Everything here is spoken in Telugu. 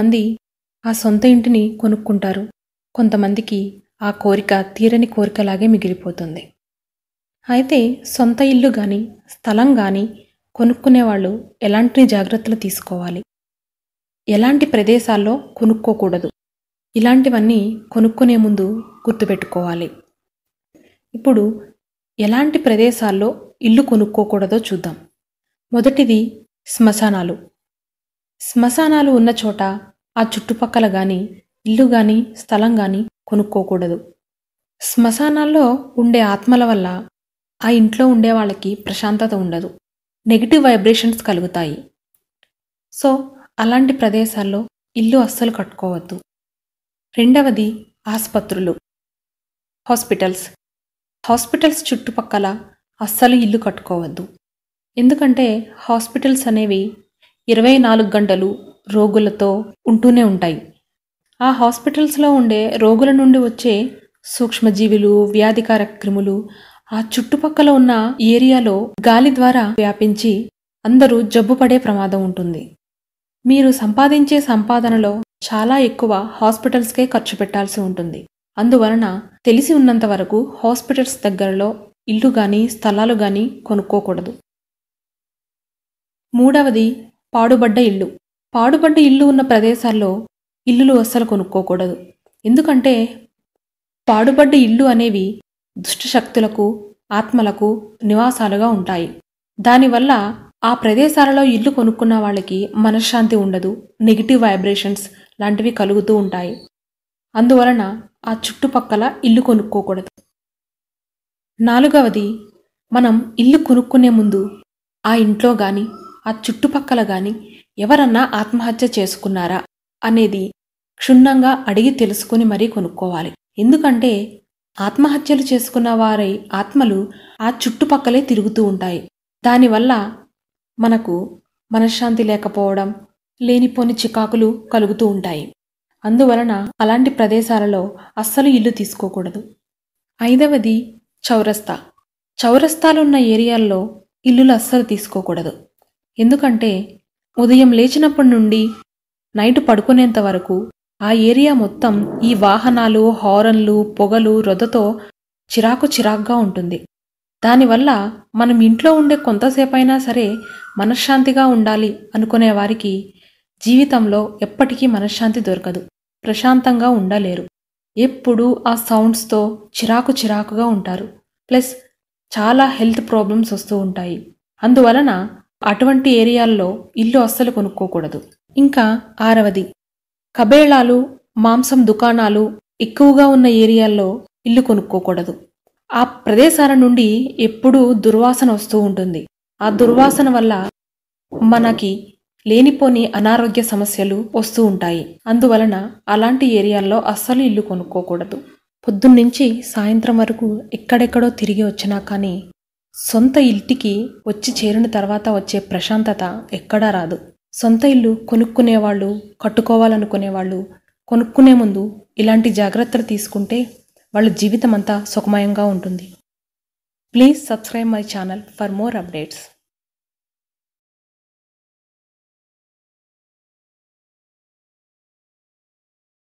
మంది ఆ సొంత ఇంటిని కొనుక్కుంటారు. కొంతమందికి ఆ కోరిక తీరని కోరికలాగే మిగిలిపోతుంది. అయితే సొంత ఇల్లు కానీ స్థలం కానీ కొనుక్కునేవాళ్ళు ఎలాంటి జాగ్రత్తలు తీసుకోవాలి? ఎలాంటి ప్రదేశాల్లో కొనుక్కోకూడదు? ఇలాంటివన్నీ కొనుక్కునే ముందు గుర్తుపెట్టుకోవాలి. ఇప్పుడు ఎలాంటి ప్రదేశాల్లో ఇల్లు కొనుక్కోకూడదో చూద్దాం. మొదటిది శ్మశానాలు. శ్మశానాలు ఉన్న చోట ఆ చుట్టుపక్కల కానీ ఇల్లు కానీ స్థలం కానీ కొనుక్కోకూడదు. శ్మశానాల్లో ఉండే ఆత్మల వల్ల ఆ ఇంట్లో ఉండే వాళ్ళకి ప్రశాంతత ఉండదు. నెగిటివ్ వైబ్రేషన్స్ కలుగుతాయి. సో అలాంటి ప్రదేశాల్లో ఇల్లు అస్సలు కట్టుకోవద్దు. రెండవది ఆసుపత్రులు. హాస్పిటల్స్. హాస్పిటల్స్ చుట్టుపక్కల అస్సలు ఇల్లు కట్టుకోవద్దు. ఎందుకంటే హాస్పిటల్స్ అనేవి ఇరవై నాలుగు గంటలు రోగులతో ఉంటూనే ఉంటాయి. ఆ హాస్పిటల్స్లో ఉండే రోగుల నుండి వచ్చే సూక్ష్మజీవులు వ్యాధికారక క్రిములు ఆ చుట్టుపక్కల ఉన్న ఏరియాలో గాలి ద్వారా వ్యాపించి అందరూ జబ్బు పడే ప్రమాదం ఉంటుంది. మీరు సంపాదించే సంపాదనలో చాలా ఎక్కువ హాస్పిటల్స్కే ఖర్చు పెట్టాల్సి ఉంటుంది. అందువలన తెలిసి ఉన్నంత వరకు హాస్పిటల్స్ దగ్గరలో ఇల్లు కానీ స్థలాలు కానీ కొనుక్కోకూడదు. మూడవది పాడుబడ్డ ఇల్లు. పాడుబడ్డ ఇల్లు ఉన్న ప్రదేశాల్లో ఇల్లులు అస్సలు కొనుక్కోకూడదు. ఎందుకంటే పాడుబడ్డ ఇల్లు అనేవి దుష్టశక్తులకు ఆత్మలకు నివాసాలుగా ఉంటాయి. దానివల్ల ఆ ప్రదేశాలలో ఇల్లు కొనుక్కున్న వాళ్ళకి మనశ్శాంతి ఉండదు నెగిటివ్ వైబ్రేషన్స్ లాంటివి కలుగుతూ ఉంటాయి. అందువలన ఆ చుట్టుపక్కల ఇల్లు కొనుక్కోకూడదు. నాలుగవది మనం ఇల్లు కొనుక్కునే ముందు ఆ ఇంట్లో కానీ ఆ చుట్టుపక్కల కానీ ఎవరన్నా ఆత్మహత్య చేసుకున్నారా అనేది క్షుణ్ణంగా అడిగి తెలుసుకుని మరీ కొనుక్కోవాలి. ఎందుకంటే ఆత్మహత్యలు చేసుకున్న వారి ఆత్మలు ఆ చుట్టుపక్కలే తిరుగుతూ ఉంటాయి. దానివల్ల మనకు మనశ్శాంతి లేకపోవడం లేనిపోని చికాకులు కలుగుతూ ఉంటాయి. అందువలన అలాంటి ప్రదేశాలలో అస్సలు ఇల్లు తీసుకోకూడదు. ఐదవది చౌరస్తా. చౌరస్తాలున్న ఏరియాల్లో ఇల్లులు అస్సలు తీసుకోకూడదు. ఎందుకంటే ఉదయం లేచినప్పటి నుండి నైట్ పడుకునేంత వరకు ఆ ఏరియా మొత్తం ఈ వాహనాలు హారన్లు పొగలు రొదతో చిరాకు చిరాగ్గా ఉంటుంది. దానివల్ల మనం ఇంట్లో ఉండే కొంతసేపైనా సరే మనశ్శాంతిగా ఉండాలి అనుకునే వారికి జీవితంలో ఎప్పటికీ మనశ్శాంతి దొరకదు. ప్రశాంతంగా ఉండలేరు. ఎప్పుడూ ఆ సౌండ్స్తో చిరాకు చిరాకుగా ఉంటారు. ప్లస్ చాలా హెల్త్ ప్రాబ్లమ్స్ వస్తూ ఉంటాయి. అందువలన అటువంటి ఏరియాల్లో ఇల్లు అస్సలు కొనుక్కోకూడదు. ఇంకా ఆరవది. కబేళాలు మాంసం దుకాణాలు ఎక్కువగా ఉన్న ఏరియాల్లో ఇల్లు కొనుక్కోకూడదు. ఆ ప్రదేశాల నుండి ఎప్పుడూ దుర్వాసన వస్తూ ఉంటుంది. ఆ దుర్వాసన వల్ల మనకి లేనిపోని అనారోగ్య సమస్యలు వస్తూ ఉంటాయి. అందువలన అలాంటి ఏరియాల్లో అస్సలు ఇల్లు కొనుక్కోకూడదు. పొద్దున్నుంచి సాయంత్రం వరకు ఎక్కడెక్కడో తిరిగి వచ్చినా కానీ సొంత ఇంటికి వచ్చి చేరిన తర్వాత వచ్చే ప్రశాంతత ఎక్కడా రాదు. సొంత ఇల్లు కొనుక్కునేవాళ్ళు కట్టుకోవాలనుకునేవాళ్ళు కొనుక్కునే ముందు ఇలాంటి జాగ్రత్తలు తీసుకుంటే వాళ్ళ జీవితం అంతా సుఖమయంగా ఉంటుంది. Please subscribe my channel for more updates.